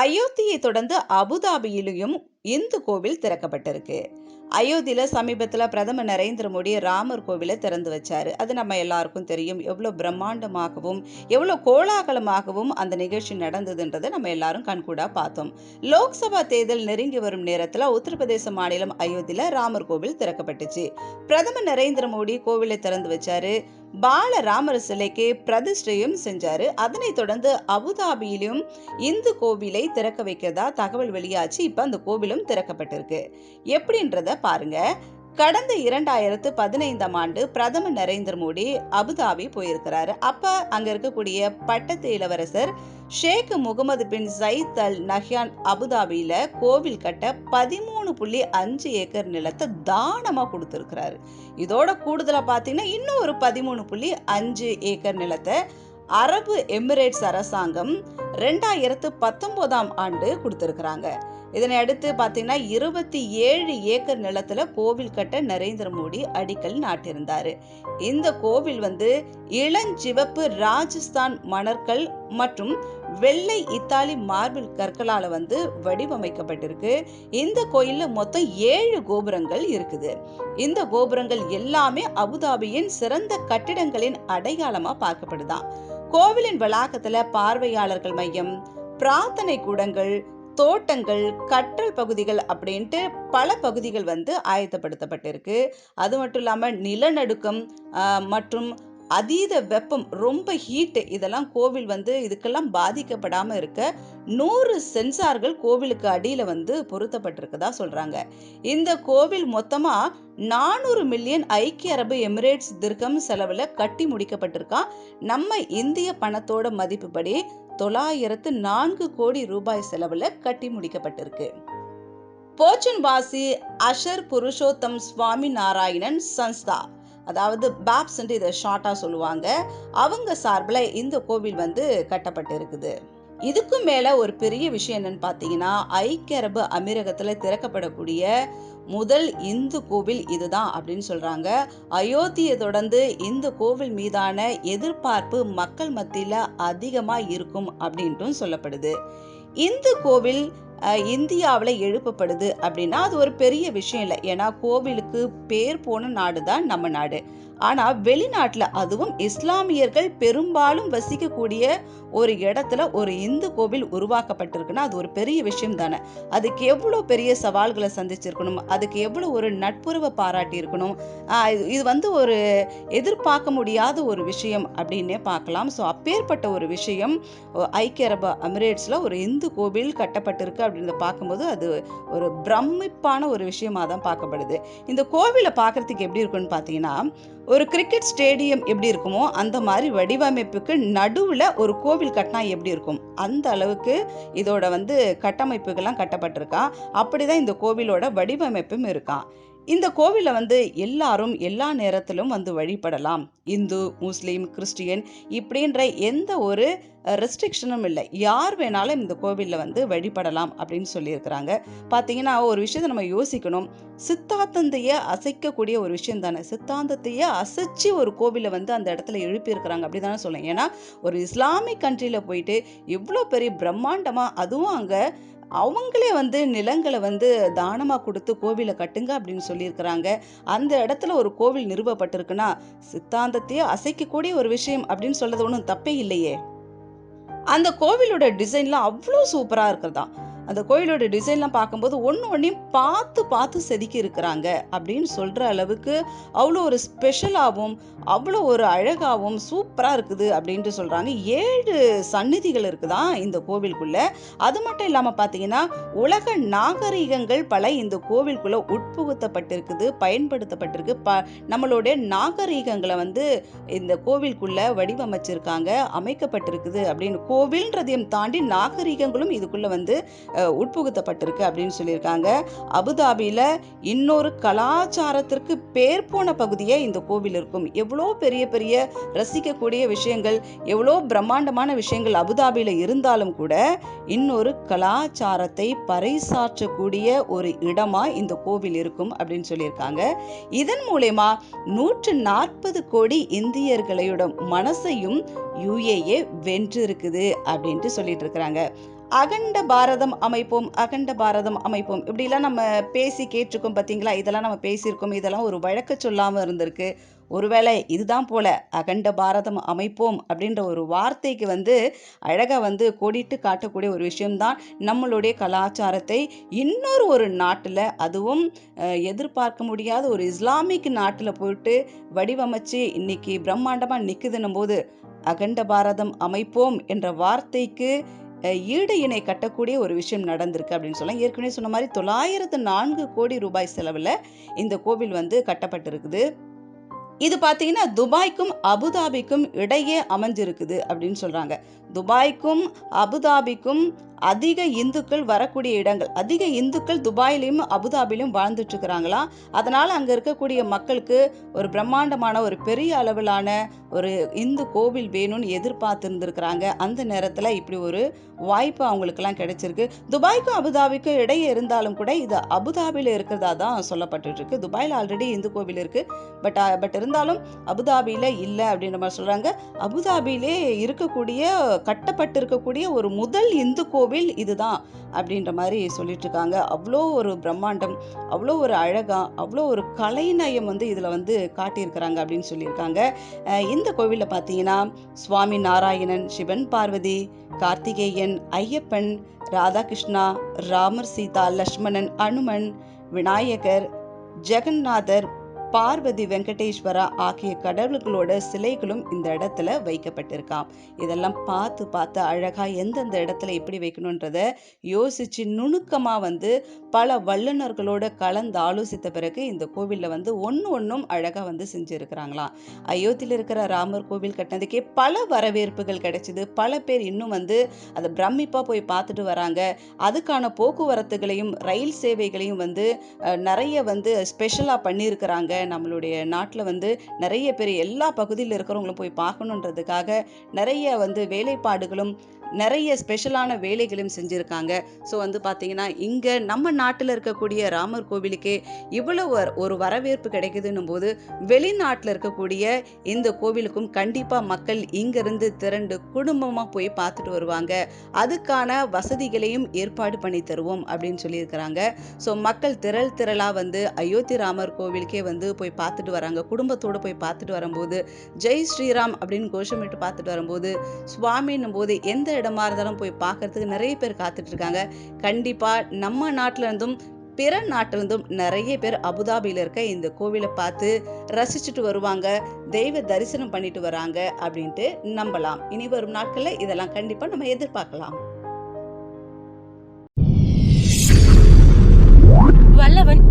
அயோத்தியை தொடர்ந்து அபுதாபியிலையும் இந்து கோவில் திறக்கப்பட்டிருக்கு. அயோத்தியில சமீபத்துல பிரதமர் நரேந்திர மோடி ராமர் கோவிலை திறந்து வச்சாரு. அது நம்ம எல்லாருக்கும் தெரியும். எவ்வளோ பிரம்மாண்டமாகவும் எவ்வளோ கோலாகலமாகவும் அந்த நிகழ்ச்சி நடந்ததுன்றதை நம்ம எல்லாரும் கண்கூடா பார்த்தோம். லோக்சபா தேர்தல் நெருங்கி வரும் நேரத்துல உத்தரப்பிரதேச மாநிலம் அயோத்தியில ராமர் கோவில் திறக்கப்பட்டுச்சு. பிரதமர் நரேந்திர மோடி கோவிலை திறந்து வச்சாரு. பாலராமர் சிலைக்கு பிரதிஷ்டையும் செஞ்சாரு. அதனைத் தொடர்ந்து அபுதாபியிலும் இந்து கோவிலை திறக்க வைக்கிறதா தகவல் வெளியாச்சு. இப்ப அந்த கோவிலும் திறக்கப்பட்டிருக்கு. எப்படின்றத பாருங்க. கடந்த இரண்டாயிரத்து பதினைந்தாம் ஆண்டு பிரதமர் நரேந்திர மோடி அபுதாபி போயிருக்கிறாரு. அப்ப அங்க இருக்கக்கூடிய பட்டத்து இளவரசர் Sheikh Mohammed bin Zayed Al Nahyan அபுதாபியில கோவில் கட்ட பதிமூணு புள்ளி அஞ்சு ஏக்கர் நிலத்தை தானமா கொடுத்திருக்கிறாரு. இதோட கூடுதலா பாத்தீங்கன்னா இன்னும் ஒரு பதிமூணு புள்ளி அஞ்சு ஏக்கர் நிலத்தை அரபு எமிரேட்ஸ் அரசாங்கம் ரெண்டாயிரத்து பத்தொன்பதாம் ஆண்டு கொடுத்திருக்கிறாங்க. இதனை அடுத்து பார்த்தீங்கன்னா இருபத்தி ஏழு ஏக்கர் நிலத்துல கோவில் கட்ட நரேந்திர மோடி அடிக்கல் நாட்டியிருந்தார். இந்த கோவில் வந்து இளஞ்சிவப்பு ராஜஸ்தான் மணற்கள் மற்றும் வெள்ளை இத்தாலி மார்பிள் கற்களால வந்து வடிவமைக்கப்பட்டிருக்கு. இந்த கோயில்ல மொத்தம் ஏழு கோபுரங்கள் இருக்குது. இந்த கோபுரங்கள் எல்லாமே அபுதாபியின் சிறந்த கட்டிடங்களின் அடையாளமா பார்க்கப்படுதான் கோவிலின் வளாகத்துல பார்வையாளர்கள் மையம் பிரார்த்தனை கூடங்கள் தோட்டங்கள் கற்றல் பகுதிகள் அப்படின்ட்டு பல பகுதிகள் வந்து ஆயத்தப்படுத்தப்பட்டிருக்கு. அது மட்டும் இல்லாமல் நிலநடுக்கம் மற்றும் அதீத வெப்பம் ரொம்ப ஹீட்டு இதெல்லாம் கோவில் வந்து இதுக்கெல்லாம் பாதிக்கப்படாமல் இருக்க நூறு சென்சார்கள் கோவிலுக்கு அடியில் வந்து பொருத்தப்பட்டிருக்கதா சொல்கிறாங்க இந்த கோவில் மொத்தமாக நானூறு மில்லியன் ஐக்கிய அரபு எமிரேட்ஸ் திர்கம் செலவில் கட்டி முடிக்கப்பட்டிருக்கான் நம்ம இந்திய பணத்தோட மதிப்புப்படி தொள்ளாயிரத்து நான்கு கோடி ரூபாய் செலவில் கட்டி முடிக்கப்பட்டிருக்கு. போச்சன்வாசி அஷர் புருஷோத்தம் சுவாமி நாராயணன் சன்ஸ்தா. அதாவது பாப்ஸ் இதை ஷார்ட்டாக சொல்லுவாங்க. அவங்க சார்பில் இந்த கோவில் வந்து கட்டப்பட்டிருக்குது. இதுக்கு இதுக்கும் ஒரு பெரிய விஷயம் என்னன்னு பார்த்தீங்கன்னா ஐக்கிய அரபு அமீரகத்தில் திறக்கப்படக்கூடிய முதல் இந்து கோவில் இதுதான் அப்படின்னு சொல்கிறாங்க அயோத்தியை தொடர்ந்து இந்த கோவில் மீதான எதிர்பார்ப்பு மக்கள் மத்தியில் அதிகமாக இருக்கும் அப்படின்ட்டும் சொல்லப்படுது. இந்து கோவில் இந்தியாவில் எழுப்பப்படுது அப்படின்னா அது ஒரு பெரிய விஷயம் இல்லை. ஏன்னா கோவிலுக்கு பேர் போன நாடு தான் நம்ம நாடு. ஆனால் வெளிநாட்டில் அதுவும் இஸ்லாமியர்கள் பெரும்பாலும் வசிக்கக்கூடிய ஒரு இடத்துல ஒரு இந்து கோவில் உருவாக்கப்பட்டிருக்குன்னா அது ஒரு பெரிய விஷயம் தானே. அதுக்கு எவ்வளோ பெரிய சவால்களை சந்திச்சிருக்கணும்? அதுக்கு எவ்வளோ ஒரு நட்புறவை பாராட்டி இருக்கணும் இது- இது வந்து ஒரு எதிர்பார்க்க முடியாத ஒரு விஷயம் அப்படின்னே பார்க்கலாம். ஸோ அப்பேற்பட்ட ஒரு விஷயம் ஐக்கிய அரபு அமிரேட்ஸில் ஒரு இந்து கோவில் கட்டப்பட்டிருக்கு அப்படின்னு பார்க்கும்போது அது ஒரு பிரமிப்பான ஒரு விஷயமா தான் பார்க்கப்படுது. இந்த கோவிலை பார்க்கறதுக்கு எப்படி இருக்குன்னு பார்த்தீங்கன்னா ஒரு கிரிக்கெட் ஸ்டேடியம் எப்படி இருக்குமோ அந்த மாதிரி வடிவமைப்புக்கு நடுவில் ஒரு கோவில் கட்டினா எப்படி இருக்கும்? அந்த அளவுக்கு இதோட வந்து கட்டமைப்புகள்லாம் கட்டப்பட்டிருக்கான் அப்படிதான் இந்த கோவிலோட வடிவமைப்பும் இருக்கான் இந்த கோவிலை வந்து எல்லாரும் எல்லா நேரத்திலும் வந்து வழிபடலாம். இந்து முஸ்லீம் கிறிஸ்டியன் இப்படின்ற எந்த ஒரு ரெஸ்ட்ரிக்ஷனும் இல்லை. யார் வேணாலும் இந்த கோவிலில் வந்து வழிபடலாம் அப்படின்னு சொல்லியிருக்கிறாங்க. பார்த்தீங்கன்னா ஒரு விஷயத்தை நம்ம யோசிக்கணும். சித்தாந்தத்தையே அசைக்கக்கூடிய ஒரு விஷயம் தானே. சித்தாந்தத்தையே அசைச்சு ஒரு கோவிலை வந்து அந்த இடத்துல எழுப்பியிருக்கிறாங்க அப்படி தானே சொல்லுங்க ஏன்னா ஒரு இஸ்லாமிக் கண்ட்ரியில் போயிட்டு இவ்வளோ பெரிய பிரம்மாண்டமாக அதுவும் அங்கே அவங்களே வந்து நிலங்களை வந்து தானமாக கொடுத்து கோவிலை கட்டுங்க அப்படின்னு சொல்லியிருக்கிறாங்க. அந்த இடத்துல ஒரு கோவில் நிறுவப்பட்டிருக்குன்னா சித்தாந்தத்தையே அசைக்கக்கூடிய ஒரு விஷயம் அப்படின்னு சொல்கிறது ஒன்றும் தப்பே இல்லையே. அந்த கோவிலோட டிசைன்லாம் அவ்வளோ சூப்பராக இருக்கிறதா? அந்த கோயிலோட டிசைன்லாம் பார்க்கும்போது ஒன்று ஒன்றையும் பார்த்து பார்த்து செதுக்கி இருக்கிறாங்க அப்படின்னு சொல்கிற அளவுக்கு அவ்வளோ ஒரு ஸ்பெஷலாகவும் அவ்வளோ ஒரு அழகாகவும் சூப்பராக இருக்குது அப்படின்ட்டு சொல்கிறாங்க ஏழு சந்நிதிகள் இருக்குதான் இந்த கோவிலுக்குள்ளே? அது மட்டும் இல்லாமல் பார்த்தீங்கன்னா உலக நாகரிகங்கள் பல இந்த கோவிலுக்குள்ளே உட்புகுத்தப்பட்டிருக்குது பயன்படுத்தப்பட்டிருக்கு. ப நம்மளுடைய நாகரிகங்களை வந்து இந்த கோவிலுக்குள்ளே வடிவமைச்சிருக்காங்க அமைக்கப்பட்டிருக்குது அப்படின்னு கோவில்ன்றதையும் தாண்டி நாகரிகங்களும் இதுக்குள்ளே வந்து உட்புகுத்தப்பட்டிருக்கு அப்படின்னு சொல்லியிருக்காங்க. அபுதாபியில் இன்னொரு கலாச்சாரத்திற்கு பேர் போன பகுதியே இந்த கோவில் இருக்கும். எவ்வளோ பெரிய பெரிய ரசிக்கக்கூடிய விஷயங்கள் எவ்வளோ பிரம்மாண்டமான விஷயங்கள் அபுதாபியில் இருந்தாலும் கூட இன்னொரு கலாச்சாரத்தை பறைசாற்றக்கூடிய ஒரு இடமா இந்த கோவில் இருக்கும் அப்படின்னு சொல்லியிருக்காங்க. இதன் மூலயமா நூற்று நாற்பது கோடி இந்தியர்களோட மனசையும் யுஏஏ வென்று இருக்குது அப்படின்ட்டு சொல்லிட்டு இருக்கிறாங்க. அகண்ட பாரதம் அமைப்போம் அகண்ட பாரதம் அமைப்போம். இப்படிலாம் நம்ம பேசி கேட்டிருக்கோம் பார்த்தீங்களா இதெல்லாம் நம்ம பேசியிருக்கோம். இதெல்லாம் ஒரு வழக்க சொல்லாமல் இருந்திருக்கு. ஒருவேளை இதுதான் போல அகண்ட பாரதம் அமைப்போம் அப்படின்ற ஒரு வார்த்தைக்கு வந்து அழகாக வந்து கோடிட்டு காட்டக்கூடிய ஒரு விஷயம்தான் நம்மளுடைய கலாச்சாரத்தை இன்னொரு ஒரு நாட்டில் அதுவும் எதிர்பார்க்க முடியாத ஒரு இஸ்லாமிக் நாட்டில் போயிட்டு வடிவமைச்சு இன்னைக்கு பிரம்மாண்டமாக நிற்குதுன்னும் போது அகண்ட பாரதம் அமைப்போம் என்ற வார்த்தைக்கு ஈடு இணை கட்டக்கூடிய ஒரு விஷயம் நடந்திருக்கு அப்படின்னு சொல்லலாம். ஏற்கனவே சொன்ன மாதிரி தொள்ளாயிரத்து நான்கு கோடி ரூபாய் செலவில் இந்த கோவில் வந்து கட்டப்பட்டிருக்குது. இது பார்த்தீங்கன்னா துபாய்க்கும் அபுதாபிக்கும் இடையே அமைஞ்சிருக்குது அப்படின்னு சொல்கிறாங்க துபாய்க்கும் அபுதாபிக்கும் அதிக இந்துக்கள் வரக்கூடிய இடங்கள். அதிக இந்துக்கள் துபாயிலையும் அபுதாபிலையும் வாழ்ந்துட்டு அதனால் அங்கே இருக்கக்கூடிய மக்களுக்கு ஒரு பிரம்மாண்டமான ஒரு பெரிய அளவிலான ஒரு இந்து கோவில் வேணும்னு எதிர்பார்த்துருந்துருக்குறாங்க. அந்த நேரத்தில் இப்படி ஒரு வாய்ப்பு அவங்களுக்கெல்லாம் கிடைச்சிருக்கு. துபாய்க்கும் அபுதாபிக்கும் இடையே இருந்தாலும் கூட இது அபுதாபியில் இருக்கிறதா தான் சொல்லப்பட்டுருக்கு துபாயில் ஆல்ரெடி இந்து கோவில் இருக்குது பட் பட் இருந்தாலும் அபுதாபியில் இல்லை அப்படின்ற மாதிரி சொல்கிறாங்க அபுதாபியிலே இருக்கக்கூடிய கட்டப்பட்டிருக்கக்கூடிய ஒரு முதல் இந்து கோவில் இதுதான் அப்படின்ற மாதிரி சொல்லிட்டு இருக்காங்க அவ்வளோ ஒரு பிரம்மாண்டம் அவ்வளோ ஒரு அழகா அவ்வளோ ஒரு கலைநயம் வந்து இதில் வந்து காட்டியிருக்கிறாங்க அப்படின்னு சொல்லியிருக்காங்க. இந்த கோவிலில் பார்த்தீங்கன்னா சுவாமி நாராயணன் சிவன் பார்வதி கார்த்திகேயன் ஐயப்பன் ராதாகிருஷ்ணா ராமர் சீதா லக்ஷ்மணன் அனுமன் விநாயகர் ஜெகநாதர் பார்வதி வெங்கடேஸ்வரா ஆகிய கடவுள்களோட சிலைகளும் இந்த இடத்துல வைக்கப்பட்டிருக்காம். இதெல்லாம் பார்த்து பார்த்து அழகாக எந்தெந்த இடத்துல எப்படி வைக்கணுன்றத யோசித்து நுணுக்கமாக வந்து பல வல்லுநர்களோட கலந்து ஆலோசித்த பிறகு இந்த கோவிலில் வந்து ஒன்று ஒன்றும் அழகாக வந்து செஞ்சுருக்கிறாங்களாம். அயோத்தியில் இருக்கிற ராமர் கோவில் கட்டினதுக்கே பல வரவேற்புகள் கிடைச்சிது. பல பேர் இன்னும் வந்து அதை பிரமிப்பாக போய் பார்த்துட்டு வராங்க. அதுக்கான போக்குவரத்துகளையும் ரயில் சேவைகளையும் வந்து நிறைய வந்து ஸ்பெஷலாக பண்ணியிருக்கிறாங்க. நம்மளுடைய நாட்டில் வந்து நிறைய பேர் எல்லா பகுதியில் இருக்கிறவங்களும் போய் பார்க்கணுன்றதுக்காக நிறைய வந்து வேலைப்பாடுகளும் நிறைய ஸ்பெஷலான வேலைகளையும் செஞ்சுருக்காங்க. ஸோ வந்து பார்த்தீங்கன்னா இங்கே நம்ம நாட்டில் இருக்கக்கூடிய ராமர் கோவிலுக்கே இவ்வளோ ஒரு- ஒரு வரவேற்பு கிடைக்குதுன்னும் போது வெளிநாட்டில் இருக்கக்கூடிய இந்த கோவிலுக்கும் கண்டிப்பாக மக்கள் இங்கிருந்து திரண்டு குடும்பமாக போய் பார்த்துட்டு வருவாங்க. அதுக்கான வசதிகளையும் ஏற்பாடு பண்ணி தருவோம் அப்படின்னு சொல்லியிருக்கிறாங்க. ஸோ மக்கள் திரள் திரளாக வந்து அயோத்தி ராமர் கோவிலுக்கே வந்து போய் பார்த்துட்டு வராங்க. குடும்பத்தோடு போய் பார்த்துட்டு வரும்போது ஜெய் ஸ்ரீராம் அப்படின்னு கோஷமிட்டு பார்த்துட்டு வரும்போது சுவாமின்னும் போது எந்த இடமா இருந்தாலும் போய் பார்க்கறதுக்கு நிறைய பேர் காத்துட்ருக்காங்க. கண்டிப்பாக நம்ம நாட்டிலேருந்தும் பிற நாட்டிலிருந்தும் நிறைய பேர் அபுதாபியில் இருக்க இந்த கோவிலை பார்த்து ரசிச்சுட்டு வருவாங்க. தெய்வ தரிசனம் பண்ணிட்டு வராங்க அப்படின்ட்டு நம்பலாம். இனி வரும் நாட்களில் இதெல்லாம் கண்டிப்பாக நம்ம எதிர்பார்க்கலாம். வல்லவன்